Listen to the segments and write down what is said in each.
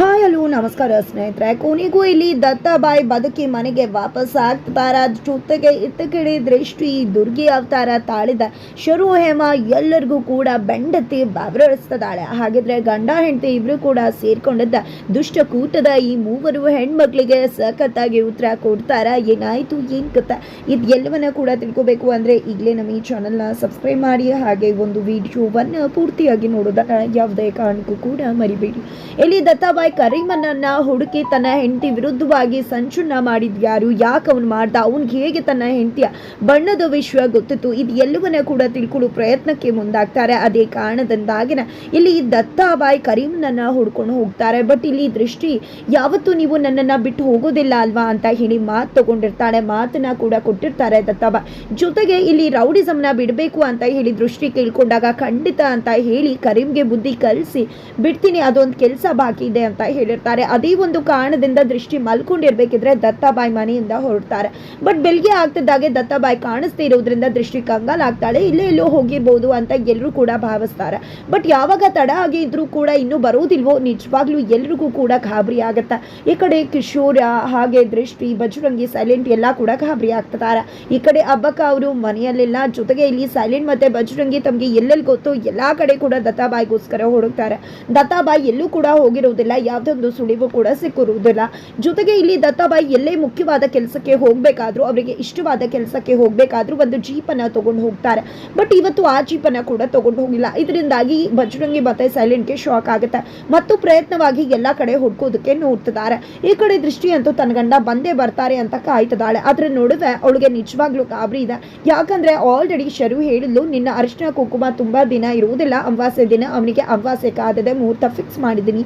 Hi hello ನಮಸ್ಕಾರ ಸ್ನೇಹಿತರೆ. ಕೊನೆಗೂ ಇಲ್ಲಿ ದತ್ತಾಬಾಯಿ ಬದುಕಿ ಮನೆಗೆ ವಾಪಸ್ ಆಗ್ತಾರ ಜೊತೆಗೆ ಇತ್ತ ಕಡೆ ದೃಷ್ಟಿ ದುರ್ಗಿ ಅವತಾರ ತಾಳಿದ ಶರು ಹೇಮ ಎಲ್ಲರಿಗೂ ಕೂಡ ಬೆಂಡತಿ ಬೆವರಿಸ್ತದಾಳೆ ಹಾಗಿದ್ರೆ ಗಂಡ ಹೆಂಡತಿ ಇಬ್ರು ಕೂಡ ಸೇರ್ಕೊಂಡಿದ್ದ ದುಷ್ಟ ಕೂಟದ ಈ ಮೂವರು ಹೆಣ್ಮಕ್ಳಿಗೆ ಸಖತ್ತಾಗಿ ಉತ್ತರ ಕೊಡ್ತಾರ. ಏನಾಯ್ತು, ಏನ್ ಕತ್ತ ಇದು ಎಲ್ಲವನ್ನ ಕೂಡ ತಿಳ್ಕೊಬೇಕು ಅಂದ್ರೆ ಈಗಲೇ ನಮ್ಮ ಈ ಚಾನಲ್ನ ಸಬ್ಸ್ಕ್ರೈಬ್ ಮಾಡಿ, ಹಾಗೆ ಒಂದು ವಿಡಿಯೋವನ್ನು ಪೂರ್ತಿಯಾಗಿ ನೋಡೋದನ್ನ ಯಾವುದೇ ಕಾರಣಕ್ಕೂ ಕೂಡ ಮರಿಬೇಡಿ. ಇಲ್ಲಿ ದತ್ತಾಬಾಯಿ ಕರೀಮನನ್ನ ಹುಡುಕಿ ತನ್ನ ಹೆಂಡತಿ ವಿರುದ್ಧವಾಗಿ ಸಂಚುನ್ನ ಮಾಡಿದ್ಯಾರು ಯಾಕೆ ಅವನು ಮಾಡ್ದ? ಅವನಿಗೆ ಹೇಗೆ ತನ್ನ ಹೆಂಡತಿಯ ಬಣ್ಣದ ವಿಶ್ವ ಗೊತ್ತಿತ್ತು? ಇದು ಎಲ್ಲವನ್ನ ಕೂಡ ತಿಳ್ಕೊಳ್ಳೋ ಪ್ರಯತ್ನಕ್ಕೆ ಮುಂದಾಗ್ತಾರೆ. ಅದೇ ಕಾರಣದಿಂದಾಗಿನ ಇಲ್ಲಿ ದತ್ತಾಬಾಯಿ ಕರೀಮನನ್ನ ಹುಡ್ಕೊಂಡು ಹೋಗ್ತಾರೆ. ಬಟ್ ಇಲ್ಲಿ ದೃಷ್ಟಿ, ಯಾವತ್ತೂ ನೀವು ನನ್ನನ್ನ ಬಿಟ್ಟು ಹೋಗೋದಿಲ್ಲ ಅಲ್ವಾ ಅಂತ ಹೇಳಿ ಮಾತು ತಗೊಂಡಿರ್ತಾಳೆ. ಮಾತನ್ನ ಕೂಡ ಕೊಟ್ಟಿರ್ತಾರೆ ದತ್ತಾಬಾಯಿ. ಜೊತೆಗೆ ಇಲ್ಲಿ ರೌಡಿಸಮ್ನ ಬಿಡಬೇಕು ಅಂತ ಹೇಳಿ ದೃಷ್ಟಿ ಕೇಳ್ಕೊಂಡಾಗ ಖಂಡಿತ ಅಂತ ಹೇಳಿ ಕರೀಮ್ಗೆ ಬುದ್ಧಿ ಕಲಿಸಿ, ಬಿಡ್ತೀನಿ, ಅದೊಂದು ಕೆಲಸ ಬಾಕಿ ಇದೆ ಅಂತ ಹೇಳಿರ್ತಾರೆ. ಅದೇ ಒಂದು ಕಾರಣದಿಂದ ದೃಷ್ಟಿ ಮಲ್ಕೊಂಡಿರ್ಬೇಕಿದ್ರೆ ದತ್ತಾಬಾಯಿ ಮನೆಯಿಂದ ಹೊರಡ್ತಾರೆ. ಬಟ್ ಬೆಳಿಗ್ಗೆ ಆಗ್ತಿದ್ದಾಗೆ ದತ್ತಾಬಾಯಿ ಕಾಣಿಸ್ತಾ ಇರೋದ್ರಿಂದ ದೃಷ್ಟಿ ಕಂಗಾಲಾಗ್ತಾಳೆ ಇಲ್ಲೇ ಎಲ್ಲೋ ಹೋಗಿರ್ಬೋದು ಅಂತ ಎಲ್ಲರೂ ಕೂಡ ಭಾವಿಸ್ತಾರೆ. ಬಟ್ ಯಾವಾಗ ತಡ ಆಗಿ ಇದ್ರೂ ಕೂಡ ಇನ್ನೂ ಬರೋದಿಲ್ವೋ, ನಿಜವಾಗ್ಲೂ ಎಲ್ರಿಗೂ ಕೂಡ ಗಾಬರಿ ಆಗತ್ತೆ. ಈ ಕಡೆ ಕಿಶೋರ ಹಾಗೆ ದೃಷ್ಟಿ ಬಜರಂಗಿ ಸೈಲೆಂಟ್ ಎಲ್ಲ ಕೂಡ ಗಾಬರಿ ಆಗ್ತಿದ್ದಾರೆ. ಈ ಕಡೆ ಅಬ್ಬಕ್ಕ ಅವರು ಮನೆಯಲ್ಲೆಲ್ಲ ಜೊತೆಗೆ ಇಲ್ಲಿ ಸೈಲೆಂಟ್ ಮತ್ತೆ ಬಜರಂಗಿ ತಮಗೆ ಎಲ್ಲೆಲ್ಲಿ ಗೊತ್ತು ಎಲ್ಲಾ ಕಡೆ ಕೂಡ ದತ್ತಾಬಾಯಿಗೋಸ್ಕರ ಹುಡುಕ್ತಾರೆ ದತ್ತಾಬಾಯಿ ಎಲ್ಲೂ ಕೂಡ ಹೋಗಿರುವುದಿಲ್ಲ ಯಾವುದೊಂದು ಸುಳಿವು ಕೂಡ ಸಿಕ್ಕಿರುವುದಿಲ್ಲ. ಜೊತೆಗೆ ಇಲ್ಲಿ ದತ್ತಾಬಾಯಿ ಎಲ್ಲೇ ಮುಖ್ಯವಾದ ಕೆಲಸಕ್ಕೆ ಹೋಗಬೇಕಾದ್ರೂ ಅವರಿಗೆ ಇಷ್ಟವಾದ ಕೆಲಸಕ್ಕೆ ಹೋಗಬೇಕಾದ್ರೂ ಒಂದು ಜೀಪನ್ನು ತಗೊಂಡು ಹೋಗ್ತಾರೆ. ಬಟ್ ಇವತ್ತು ಆ ಜೀಪನ್ನ ಕೂಡ ತಗೊಂಡು ಹೋಗಿಲ್ಲ. ಇದರಿಂದಾಗಿ ಬಜರಂಗಿ ಮತ್ತೆ ಸೈಲೆಂಟ್ಗೆ ಶಾಕ್ ಆಗುತ್ತೆ. ಮತ್ತು ಪ್ರಯತ್ನವಾಗಿ ಎಲ್ಲ ಕಡೆ ಹುಡ್ಕೋದಕ್ಕೆ ನೋಡ್ತಿದ್ದಾರೆ. ಈ ಕಡೆ ದೃಷ್ಟಿ ಅಂತೂ ತನ್ನ ಗಂಡ ಬಂದೇ ಬರ್ತಾರೆ ಅಂತ ಕಾಯ್ತಿದ್ದಾಳೆ. ಅದ್ರ ನಡುವೆ ಅವಳಿಗೆ ನಿಜವಾಗ್ಲೂ ಗಾಬರಿ ಇದೆ. ಯಾಕಂದ್ರೆ ಆಲ್ರೆಡಿ ಶರು ಹೇಳಿದ್ಲು, ನಿನ್ನ ಅರಿಶಿನ ಕುಂಕುಮ ತುಂಬಾ ದಿನ ಇರುವುದಿಲ್ಲ. ಅಮಾವಾಸ್ಯ ದಿನ ಅವನಿಗೆ ಅಮಾವಾಸ್ಯ ಕಾದದೆ ಮುಹೂರ್ತ ಫಿಕ್ಸ್ ಮಾಡಿದ್ದೀನಿ.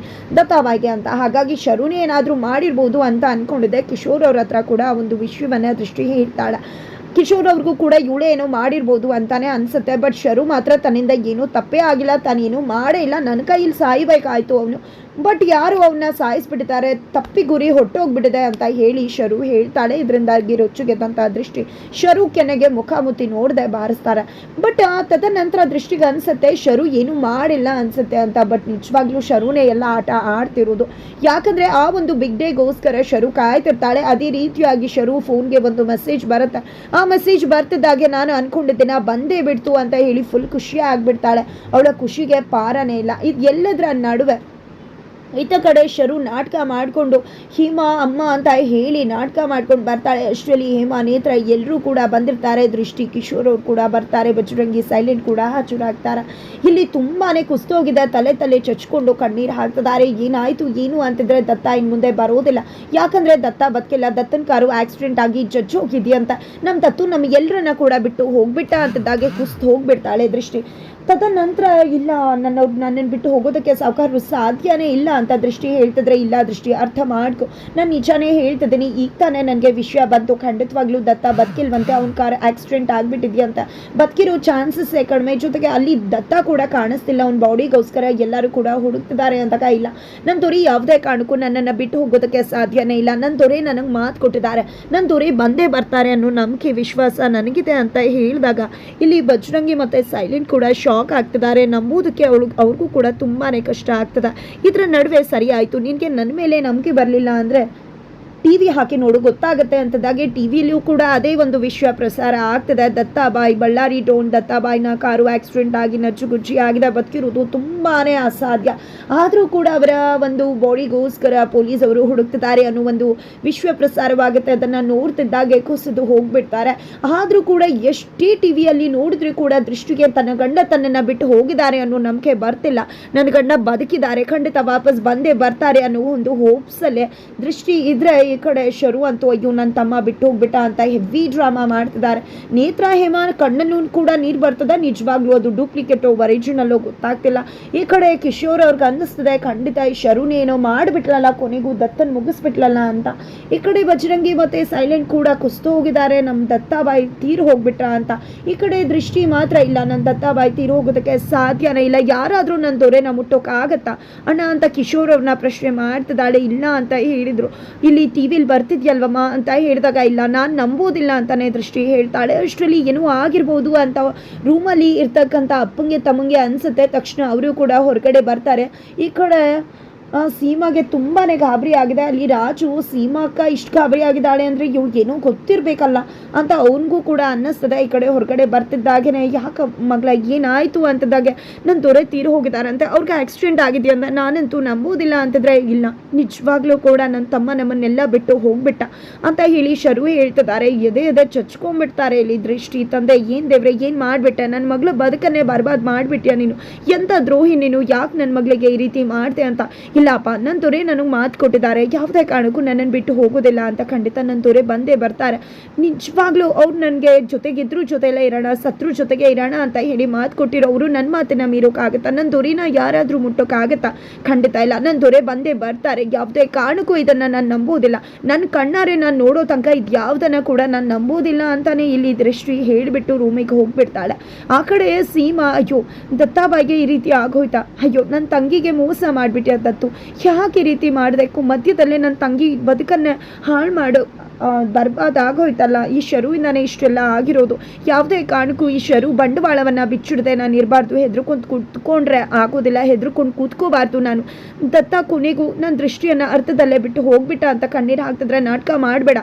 ದತ್ತಾಬಾಯಿಗೆ ಅಂತ. ಹಾಗಾಗಿ ಶರುನೇ ಏನಾದರೂ ಮಾಡಿರ್ಬೋದು ಅಂತ ಅಂದ್ಕೊಂಡಿದ್ದೆ ಕಿಶೋರ್ ಅವ್ರ ಹತ್ರ ಕೂಡ ಒಂದು ವಿಶ್ವವನ್ನ ದೃಷ್ಟಿ ಹೇಳ್ತಾಳೆ ಕಿಶೋರ್ ಅವ್ರಿಗೂ ಕೂಡ ಇವಳೇ ಏನೋ ಮಾಡಿರ್ಬೋದು ಅಂತಾನೆ ಅನ್ಸುತ್ತೆ. ಬಟ್ ಶರು ಮಾತ್ರ ತನ್ನಿಂದ ಏನೂ ತಪ್ಪೇ ಆಗಿಲ್ಲ. ತಾನೇನು ಮಾಡೇ ಇಲ್ಲ. ನನ್ನ ಕೈಯಲ್ಲಿ ಸಾಯ್ಬೇಕಾಯ್ತು ಅವನು. ಬಟ್ ಯಾರು ಅವನ್ನ ಸಾಯಿಸ್ಬಿಟ್ಟಿದ್ದಾರೆ ತಪ್ಪಿ ಗುರಿ ಹೊಟ್ಟೋಗ್ಬಿಟ್ಟಿದೆ ಅಂತ ಹೇಳಿ ಶರು ಹೇಳ್ತಾಳೆ. ಇದರಿಂದಾಗಿ ರೊಚ್ಚುಗೆದ್ದಂಥ ದೃಷ್ಟಿ ಶರು ಕೆನೆಗೆ ಮುಖಾಮುಖಿ ನೋಡದೆ ಬಾರಿಸ್ತಾರೆ. ಬಟ್ ತದನಂತರ ದೃಷ್ಟಿಗೆ ಅನ್ಸುತ್ತೆ, ಶರು ಏನು ಮಾಡಿಲ್ಲ ಅನ್ಸುತ್ತೆ ಅಂತ. ಬಟ್ ನಿಜವಾಗ್ಲೂ ಶರುನೇ ಎಲ್ಲ ಆಟ ಆಡ್ತಿರೋದು. ಯಾಕಂದ್ರೆ ಆ ಒಂದು ಬಿಗ್ ಡೇಗೋಸ್ಕರ ಶರು ಕಾಯ್ತಿರ್ತಾಳೆ. ಅದೇ ರೀತಿಯಾಗಿ ಶರು ಫೋನ್ಗೆ ಒಂದು ಮೆಸೇಜ್ ಬರುತ್ತೆ. ಆ ಮೆಸೇಜ್ ಬರ್ತಿದ್ದಾಗೆ ನಾನು ಅನ್ಕೊಂಡಿದ್ದೇನೆ ಬಂದೇ ಬಿಡ್ತು ಅಂತ ಹೇಳಿ ಫುಲ್ ಖುಷಿ ಆಗ್ಬಿಡ್ತಾಳೆ. ಅವಳ ಖುಷಿಗೆ ಪಾರನೇ ಇಲ್ಲ. ಇದು ಎಲ್ಲದರ ನಡುವೆ ಇತ್ತ ಕಡೆ ಶರು ನಾಟಕ ಮಾಡಿಕೊಂಡು ಹಿಮಾ, ಅಮ್ಮ ಅಂತ ಹೇಳಿ ನಾಟಕ ಮಾಡ್ಕೊಂಡು ಬರ್ತಾಳೆ. ಅಷ್ಟರಲ್ಲಿ ಹೇಮಾ ನೇತ್ರ ಎಲ್ಲರೂ ಕೂಡ ಬಂದಿರ್ತಾರೆ. ದೃಷ್ಟಿ ಕಿಶೋರ್ ಅವ್ರು ಕೂಡ ಬರ್ತಾರೆ. ಬಜರಂಗಿ ಸೈಲೆಂಟ್ ಕೂಡ ಹಚ್ಚುರಾಗ್ತಾರೆ ಇಲ್ಲಿ ತುಂಬಾ ಕುಸ್ತೋಗಿದೆ. ತಲೆ ತಲೆ ಚಚ್ಕೊಂಡು ಕಣ್ಣೀರು ಹಾಕ್ತಿದ್ದಾರೆ. ಏನಾಯಿತು, ಏನು ಅಂತಿದ್ರೆ ದತ್ತ ಇನ್ನು ಮುಂದೆ ಬರೋದಿಲ್ಲ. ಯಾಕಂದ್ರೆ ದತ್ತ ಬದುಕಿಲ್ಲ. ದತ್ತನ ಕಾರು ಆಕ್ಸಿಡೆಂಟ್ ಆಗಿ ಜಡ್ಜ್ ಹೋಗಿದೆಯಂತ. ನಮ್ಮ ದತ್ತು ನಮಗೆಲ್ಲರನ್ನ ಕೂಡ ಬಿಟ್ಟು ಹೋಗ್ಬಿಟ್ಟ ಅಂತಿದ್ದಾಗೆ ಕುಸ್ತು ಹೋಗ್ಬಿಡ್ತಾಳೆ ದೃಷ್ಟಿ. ತದನಂತರ ಇಲ್ಲ, ನನ್ನ ನನ್ನನ್ನು ಬಿಟ್ಟು ಹೋಗೋದಕ್ಕೆ ಸಾವುಕಾರರು ಸಾಧ್ಯನೇ ಇಲ್ಲ ಅಂತ ದೃಷ್ಟಿ ಹೇಳ್ತಿದ್ರೆ ಇಲ್ಲ ದೃಷ್ಟಿ. ಅರ್ಥ ಮಾಡ್ಕೊ. ನಾನು ನಿಜಾನೇ ಹೇಳ್ತಿದ್ದೀನಿ, ಈಗ ತಾನೇ ನನಗೆ ವಿಷಯ ಬಂತು. ಖಂಡಿತವಾಗ್ಲೂ ದತ್ತ ಬದುಕಿಲ್ವಂತೆ ಅವ್ನ ಕಾರ್ ಆಕ್ಸಿಡೆಂಟ್ ಆಗಿಬಿಟ್ಟಿದ್ಯಂತ ಬದುಕಿರೋ ಚಾನ್ಸಸ್ಸೇ ಕಡಿಮೆ. ಜೊತೆಗೆ ಅಲ್ಲಿ ದತ್ತ ಕೂಡ ಕಾಣಿಸ್ತಿಲ್ಲ. ಅವ್ನ ಬಾಡಿಗೋಸ್ಕರ ಎಲ್ಲರೂ ಕೂಡ ಹುಡುಕ್ತಿದ್ದಾರೆ ಅಂತ ಇಲ್ಲ. ನನ್ನ ದೊರೆ ಯಾವುದೇ ಕಾರಣಕ್ಕೂ ನನ್ನನ್ನು ಬಿಟ್ಟು ಹೋಗೋದಕ್ಕೆ ಸಾಧ್ಯನೇ ಇಲ್ಲ. ನನ್ನ ದೊರೆ ನನಗೆ ಮಾತು ಕೊಟ್ಟಿದ್ದಾರೆ. ನನ್ನ ದೊರೆ ಬಂದೇ ಬರ್ತಾರೆ ಅನ್ನೋ ನಂಬಿಕೆ, ವಿಶ್ವಾಸ ನನಗಿದೆ ಅಂತ ಹೇಳಿದಾಗ, ಇಲ್ಲಿ ಬಜರಂಗಿ ಮತ್ತು ಸೈಲೆಂಟ್ ಕೂಡ ಶಾಕ್ ಆಗ್ತಿದ್ದಾರೆ. ನಂಬುವುದಕ್ಕೆ ಅವಳು, ಅವ್ರಿಗೂ ಕೂಡ ತುಂಬಾ ಕಷ್ಟ ಆಗ್ತದೆ. ಇದರ ನಡುವೆ ಸರಿ ಆಯಿತು ನಿನಗೆ ನನ್ನ ಮೇಲೆ ನಂಬಿಕೆ ಬರಲಿಲ್ಲ ಅಂದರೆ ಟಿ ವಿ ಹಾಕಿ ನೋಡು, ಗೊತ್ತಾಗುತ್ತೆ ಅಂತದಾಗೆ ಟಿ ಕೂಡ ಅದೇ ಒಂದು ವಿಷಯ ಪ್ರಸಾರ ಆಗ್ತದೆ. ದತ್ತಾಬಾಯಿ ಬಳ್ಳಾರಿ ಟೋನ್ ದತ್ತಾಬಾಯಿನ ಕಾರು ಆಕ್ಸಿಡೆಂಟ್ ಆಗಿ ನಚ್ಚುಗುಚ್ಚಿ ಆಗಿದೆ. ಬದುಕಿರೋದು ತುಂಬಾ ಅಸಾಧ್ಯ. ಆದರೂ ಕೂಡ ಅವರ ಒಂದು ಬಾಡಿಗೋಸ್ಕರ ಪೊಲೀಸ್ ಅವರು ಹುಡುಕ್ತಿದ್ದಾರೆ ಅನ್ನೋ ಒಂದು ವಿಶ್ವ ಪ್ರಸಾರವಾಗುತ್ತೆ ಅದನ್ನು ನೋಡ್ತಿದ್ದಾಗೆ ಕುಸಿದು ಹೋಗ್ಬಿಡ್ತಾರೆ. ಆದರೂ ಕೂಡ ಎಷ್ಟೇ ಟಿ ವಿಯಲ್ಲಿ ನೋಡಿದ್ರೂ ಕೂಡ ದೃಷ್ಟಿಗೆ ತನ್ನ ಗಂಡ ತನ್ನನ್ನು ಬಿಟ್ಟು ಹೋಗಿದ್ದಾರೆ ಅನ್ನೋ ನಂಬಿಕೆ ಬರ್ತಿಲ್ಲ. ನನ್ನ ಗಂಡ ಬದುಕಿದ್ದಾರೆ, ಖಂಡಿತ ವಾಪಸ್ ಬಂದೇ ಬರ್ತಾರೆ ಅನ್ನೋ ಒಂದು ಹೋಪ್ಸಲ್ಲೇ ದೃಷ್ಟಿ ಇದ್ರೆ ಈ ಕಡೆ ಶರು ಅಂತೂ ಅಯ್ಯೋ ನನ್ನ ತಮ್ಮ ಬಿಟ್ಟು ಹೋಗ್ಬಿಟ್ಟ ಅಂತ ಹೆವಿ ಡ್ರಾಮಾ ಮಾಡ್ತಿದ್ದಾರೆ. ನೇತ್ರ ಹೇಮಾ ಕಣ್ಣಲ್ಲೂ ಕೂಡ ನೀರು ಬರ್ತದ. ನಿಜವಾಗ್ಲೂ ಅದು ಡೂಪ್ಲಿಕೇಟ್ ಒರಿಜಿನಲ್ಲೋ ಗೊತ್ತಾಗ್ತಿಲ್ಲ. ಈ ಕಡೆ ಕಿಶೋರ್ ಅವ್ರಿಗೆ ಅನ್ನಿಸ್ತದೆ, ಖಂಡಿತ ಈ ಶರುನೇನೋ ಮಾಡಿಬಿಟ್ಲಲ್ಲ, ಕೊನೆಗೂ ದತ್ತನ್ ಮುಗಿಸ್ಬಿಟ್ಲಲ್ಲ ಅಂತ. ಈ ಕಡೆ ಬಜರಂಗಿ ಮತ್ತೆ ಸೈಲೆಂಟ್ ಕೂಡ ಕುಸ್ತು ಹೋಗಿದ್ದಾರೆ. ನಮ್ಮ ದತ್ತಾಬಾಯಿ ತೀರು ಹೋಗ್ಬಿಟ್ರ ಅಂತ. ಈ ಕಡೆ ದೃಷ್ಟಿ ಮಾತ್ರ ಇಲ್ಲ. ನನ್ನ ದತ್ತಾಬಾಯಿ ತೀರು ಹೋಗೋದಕ್ಕೆ ಸಾಧ್ಯನೇ ಇಲ್ಲ. ಯಾರಾದರೂ ನನ್ನ ದೊರೆನ ಮುಟ್ಟೋಕ್ಕಾಗತ್ತಾ ಅಣ್ಣ ಅಂತ ಕಿಶೋರ್ ಅವ್ರನ್ನ ಪ್ರಶ್ನೆ ಮಾಡ್ತಿದ್ದಾಳೆ, ಇಲ್ಲ ಅಂತ ಹೇಳಿದ್ರು. ಇಲ್ಲಿ ಟಿ ವಿಲಿ ಬರ್ತಿದ್ಯಲ್ವಮ್ಮ ಅಂತ ಹೇಳಿದಾಗ, ಇಲ್ಲ, ನಾನು ನಂಬೋದಿಲ್ಲ ಅಂತಲೇ ದೃಷ್ಟಿ ಹೇಳ್ತಾಳೆ. ಅಷ್ಟರಲ್ಲಿ ಏನೂ ಆಗಿರ್ಬೋದು ಅಂತ ರೂಮಲ್ಲಿ ಇರ್ತಕ್ಕಂಥ ಅಪ್ಪಂಗೆ ತಮ್ಮಂಗೆ ಅನಿಸುತ್ತೆ. ತಕ್ಷಣ ಅವರು ಕೂಡ ಹೊರಗಡೆ ಬರ್ತಾರೆ. ಈ ಕಡೆ ಸೀಮಾಗೆ ತುಂಬಾ ಗಾಬರಿ ಆಗಿದೆ. ಅಲ್ಲಿ ರಾಜು ಸೀಮಾಕ್ಕ ಇಷ್ಟು ಗಾಬರಿ ಆಗಿದ್ದಾಳೆ ಅಂದರೆ ಇವಳಿಗೆ ಏನೋ ಗೊತ್ತಿರಬೇಕಲ್ಲ ಅಂತ ಅವನಿಗೂ ಕೂಡ ಅನ್ನಿಸ್ತದೆ. ಈ ಕಡೆ ಹೊರಗಡೆ ಬರ್ತಿದ್ದಾಗೇ ಯಾಕೆ ಮಗಳ ಏನಾಯಿತು ಅಂತದಾಗೆ ನನ್ನ ದೊರೆ ತೀರು ಹೋಗಿದ್ದಾರಂತೆ. ಅವ್ರಿಗೆ ಆಕ್ಸಿಡೆಂಟ್ ಆಗಿದೆಯಾ ಅಂತ ನಾನಂತೂ ನಂಬೋದಿಲ್ಲ ಅಂತಂದರೆ ಇಲ್ಲ. ನಿಜವಾಗ್ಲೂ ಕೂಡ ನನ್ನ ತಮ್ಮ ನಮ್ಮನ್ನೆಲ್ಲ ಬಿಟ್ಟು ಹೋಗ್ಬಿಟ್ಟ ಅಂತ ಹೇಳಿ ಶರು ಹೇಳ್ತಿದ್ದಾರೆ. ಎದೆ ಎದೆ ಚಚ್ಕೊಂಡ್ಬಿಡ್ತಾರೆ ಇಲ್ಲಿ ದೃಷ್ಟಿ. ತಂದೆ, ಏನು ದೇವ್ರೆ, ಏನು ಮಾಡಿಬಿಟ್ಟೆ? ನನ್ನ ಮಗಳು ಬದುಕನ್ನೇ ಬರ್ಬಾದ್ ಮಾಡಿಬಿಟ್ಯಾ ನೀನು? ಎಂಥ ದ್ರೋಹಿ ನೀನು? ಯಾಕೆ ನನ್ನ ಮಗಳಿಗೆ ಈ ರೀತಿ ಮಾಡಿದೆ ಅಂತ? ಇಲ್ಲಪ್ಪ ನನ್ನ ದೊರೆ ನನಗೆ ಮಾತು ಕೊಟ್ಟಿದ್ದಾರೆ. ಯಾವುದೇ ಕಾರಣಕ್ಕೂ ನನ್ನನ್ನು ಬಿಟ್ಟು ಹೋಗೋದಿಲ್ಲ ಅಂತ ಖಂಡಿತ ನನ್ನ ದೊರೆ ಬಂದೇ ಬರ್ತಾರೆ. ನಿಜವಾಗ್ಲೂ ಅವ್ರು ನನಗೆ ಜೊತೆಗಿದ್ರು ಜೊತೆಲೇ ಇರೋಣ, ಸತ್ರು ಜೊತೆಗೆ ಇರೋಣ ಅಂತ ಹೇಳಿ ಮಾತು ಕೊಟ್ಟಿರೋರು ನನ್ನ ಮಾತನ್ನ ಮೀರೋಕ್ಕಾಗತ್ತಾ? ನನ್ನ ದೊರೆನ ಯಾರಾದರೂ ಮುಟ್ಟೋಕ್ಕಾಗತ್ತಾ? ಖಂಡಿತ ಇಲ್ಲ. ನನ್ನ ದೊರೆ ಬಂದೇ ಬರ್ತಾರೆ. ಯಾವುದೇ ಕಾರಣಕ್ಕೂ ಇದನ್ನು ನಾನು ನಂಬೋದಿಲ್ಲ ನನ್ನ ಕಣ್ಣಾರೆ ನಾನು ನೋಡೋ ತನಕ ಇದು ಯಾವುದನ್ನು ಕೂಡ ನಾನು ನಂಬೋದಿಲ್ಲ ಅಂತಲೇ ಇಲ್ಲಿ ದೃಷ್ಟಿ ಹೇಳಿಬಿಟ್ಟು ರೂಮಿಗೆ ಹೋಗ್ಬಿಡ್ತಾಳೆ. ಆ ಕಡೆ ಸೀಮಾ, ಅಯ್ಯೋ, ದತ್ತಾಬಾಯಿಗೆ ಈ ರೀತಿ ಆಗೋಯ್ತಾ? ಅಯ್ಯೋ ನನ್ನ ತಂಗಿಗೆ ಮೋಸ ಮಾಡಿಬಿಟ್ಟೆ ದತ್ತು? ಯಾಕೆ ಈ ರೀತಿ ಮಾಡಬೇಕು ಮಧ್ಯದಲ್ಲೇ ನನ್ನ ತಂಗಿ ಬದುಕನ್ನೇ ಹಾಳು ಮಾಡು. ಬರ್ಬಾದಾಗೋಯ್ತಲ್ಲ. ಈ ಶರುವಿಂದನೇ ಇಷ್ಟೆಲ್ಲ ಆಗಿರೋದು. ಯಾವುದೇ ಕಾರಣಕ್ಕೂ ಈ ಶರು ಬಂಡವಾಳವನ್ನು ಬಿಚ್ಚಿಡದೆ ನಾನು ಇರಬಾರ್ದು. ಹೆದ್ರುಕೊಂಡು ಕೂತ್ಕೊಂಡ್ರೆ ಆಗೋದಿಲ್ಲ. ಹೆದ್ರುಕೊಂಡು ಕೂತ್ಕೋಬಾರ್ದು ನಾನು. ದತ್ತ ಕೊನೆಗೂ ನನ್ನ ದೃಷ್ಟಿಯನ್ನು ಅರ್ಥದಲ್ಲೇ ಬಿಟ್ಟು ಹೋಗ್ಬಿಟ್ಟ ಅಂತ ಕಣ್ಣೀರು ಹಾಕ್ತಿದ್ರೆ ನಾಟಕ ಮಾಡಬೇಡ.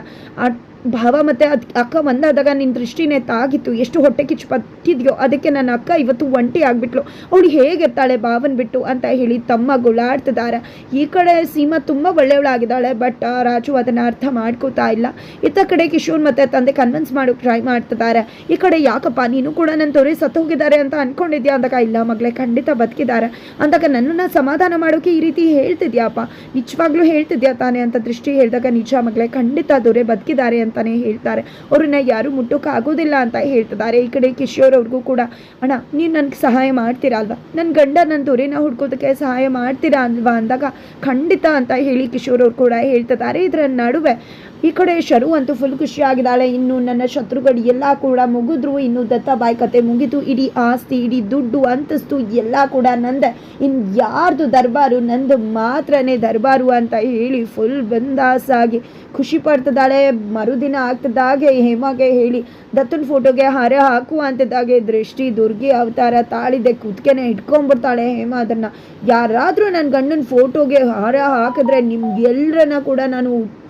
ಭಾವ ಮತ್ತು ಅದು ಅಕ್ಕ ಒಂದಾದಾಗ ನಿನ್ನ ದೃಷ್ಟಿನೇ ತಾಗಿತ್ತು. ಎಷ್ಟು ಹೊಟ್ಟೆ ಕಿಚ್ಚು ಪತ್ತಿದ್ಯೋ ಅದಕ್ಕೆ ನನ್ನ ಅಕ್ಕ ಇವತ್ತು ಒಂಟಿ ಆಗಿಬಿಟ್ಲು. ಅವಳು ಹೇಗಿರ್ತಾಳೆ ಭಾವನ್ ಬಿಟ್ಟು ಅಂತ ಹೇಳಿ ತಮ್ಮ ಗುಳಾಡ್ತಿದ್ದಾರೆ ಈ ಕಡೆ ಸೀಮಾ ತುಂಬ ಒಳ್ಳೆಯವಳಾಗಿದ್ದಾಳೆ ಬಟ್ ರಾಜು ಅದನ್ನು ಅರ್ಥ ಮಾಡ್ಕೋತಾ ಇಲ್ಲ. ಇತ್ತ ಕಡೆ ಕಿಶೋರ್ ಮತ್ತು ತಂದೆ ಕನ್ವಿನ್ಸ್ ಮಾಡೋಕೆ ಟ್ರೈ ಮಾಡ್ತಿದ್ದಾರೆ ಈ ಕಡೆ ಯಾಕಪ್ಪ, ನೀನು ಕೂಡ ನನ್ನ ತೊರೆ ಸತ್ತೋಗಿದ್ದಾರೆ ಅಂತ ಅಂದ್ಕೊಂಡಿದ್ಯಾ ಅಂದಾಗ, ಇಲ್ಲ ಮಗಳೇ, ಖಂಡಿತ ಬದುಕಿದ್ದಾರೆ. ಅಂದಾಗ, ನನ್ನನ್ನು ಸಮಾಧಾನ ಮಾಡೋಕೆ ಈ ರೀತಿ ಹೇಳ್ತಿದ್ಯಾಪ್ಪ? ನಿಜವಾಗ್ಲೂ ಹೇಳ್ತಿದ್ಯಾ ತಾನೇ ಅಂತ ದೃಷ್ಟಿ ಹೇಳಿದಾಗ, ನಿಜ ಮಗಳೇ, ಖಂಡಿತ ದೊರೆ ಬದುಕಿದ್ದಾರೆ ಅಂತಾನೆ ಹೇಳ್ತಾರೆ. ಅವ್ರನ್ನ ಯಾರು ಮುಟ್ಟೋಕೆ ಆಗೋದಿಲ್ಲ ಅಂತ ಹೇಳ್ತಿದ್ದಾರೆ. ಈ ಕಡೆ ಕಿಶೋರ್ ಅವ್ರಿಗೂ ಕೂಡ, ಅಣ್ಣ, ನೀನು ನನಗೆ ಸಹಾಯ ಮಾಡ್ತೀರಾ ಅಲ್ವಾ? ನನ್ನ ಗಂಡ ನನ್ನ ದೊರೆನ ಹುಡ್ಕೋದಕ್ಕೆ ಸಹಾಯ ಮಾಡ್ತೀರಾ ಅಲ್ವಾ? ಅಂದಾಗ, ಖಂಡಿತ ಅಂತ ಹೇಳಿ ಕಿಶೋರ್ ಅವ್ರು ಕೂಡ ಹೇಳ್ತಿದ್ದಾರೆ. ಇದರ ನಡುವೆ ಈ ಕಡೆ ಶರು ಅಂತೂ ಫುಲ್ ಖುಷಿಯಾಗಿದ್ದಾಳೆ ಇನ್ನು ನನ್ನ ಶತ್ರುಗಳು ಎಲ್ಲ ಕೂಡ ಮುಗಿದ್ರು. ಇನ್ನು ದತ್ತಾಬಾಯಿ ಕತೆ ಮುಗಿತು ಇಡೀ ಆಸ್ತಿ, ಇಡೀ ದುಡ್ಡು, ಅಂತಸ್ತು ಎಲ್ಲ ಕೂಡ ನಂದೆ. ಇನ್ನು ಯಾರ್ದು ದರ್ಬಾರು, ನಂದು ಮಾತ್ರನೇ ದರ್ಬಾರು ಅಂತ ಹೇಳಿ ಫುಲ್ ಬಂದಾಸಾಗಿ ಖುಷಿ ಪಡ್ತಿದ್ದಾಳೆ. ಮರುದಿನ ಆಗ್ತಿದ್ದಾಗೆ ಹೇಮಾಗೆ ಹೇಳಿ, ದತ್ತನ ಫೋಟೋಗೆ ಹಾರ ಹಾಕುವ ಅಂತಿದ್ದಾಗೆ ದೃಷ್ಟಿ ದುರ್ಗಿ ಅವತಾರ ತಾಳಿದೆ, ಕುದ್ಕೆನೆ ಇಟ್ಕೊಂಡ್ಬಿಡ್ತಾಳೆ ಹೇಮ ಅದನ್ನು. ಯಾರಾದರೂ ನನ್ನ ಗಂಡನ ಫೋಟೋಗೆ ಹಾರ ಹಾಕಿದ್ರೆ ನಿಮ್ಗೆಲ್ಲರನ್ನ ಕೂಡ ನಾನು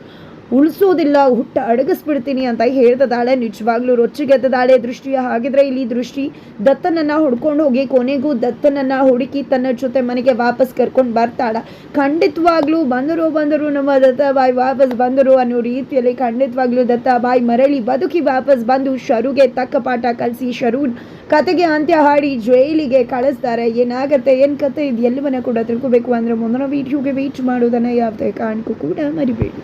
ಉಳಿಸೋದಿಲ್ಲ, ಹುಟ್ಟ ಅಡಗಿಸ್ಬಿಡ್ತೀನಿ ಅಂತ ಹೇಳ್ತದಾಳೆ ನಿಜವಾಗ್ಲೂ ರೊಚ್ಚಿಗೆದ್ದಾಳೆ ದೃಷ್ಟಿಯ ಹಾಗಿದ್ರೆ ಇಲ್ಲಿ ದೃಷ್ಟಿ ದತ್ತನನ್ನ ಹುಡ್ಕೊಂಡು ಹೋಗಿ, ಕೊನೆಗೂ ದತ್ತನನ್ನ ಹುಡುಕಿ ತನ್ನ ಜೊತೆ ಮನೆಗೆ ವಾಪಸ್ ಕರ್ಕೊಂಡು ಬರ್ತಾಳ. ಖಂಡಿತವಾಗ್ಲೂ ಬಂದರು ಬಂದರು ನಮ್ಮ ದತ್ತ ಬಾಯಿ ವಾಪಸ್ ಬಂದರು ಅನ್ನೋ ರೀತಿಯಲ್ಲಿ ಖಂಡಿತವಾಗ್ಲೂ ದತ್ತಾಬಾಯಿ ಮರಳಿ ಬದುಕಿ ವಾಪಸ್ ಬಂದು ಶರುಗೆ ತಕ್ಕ ಪಾಠ ಕಲಿಸಿ ಶರು ಕತೆಗೆ ಅಂತ್ಯ ಹಾಡಿ ಜೈಲಿಗೆ ಕಳಿಸ್ತಾರೆ. ಏನಾಗತ್ತೆ, ಏನು ಕತೆ ಇದು? ಎಲ್ಲವನ್ನ ಕೂಡ ತಿಳ್ಕೊಬೇಕು ಅಂದರೆ ಮುಂದಿನ ವೀಡಿಯೋಗೆ ವೇಟ್ ಮಾಡೋದನ್ನು ಯಾವುದೇ ಕಾರಣಕ್ಕೂ ಕೂಡ ಮರಿಬೇಡಿ.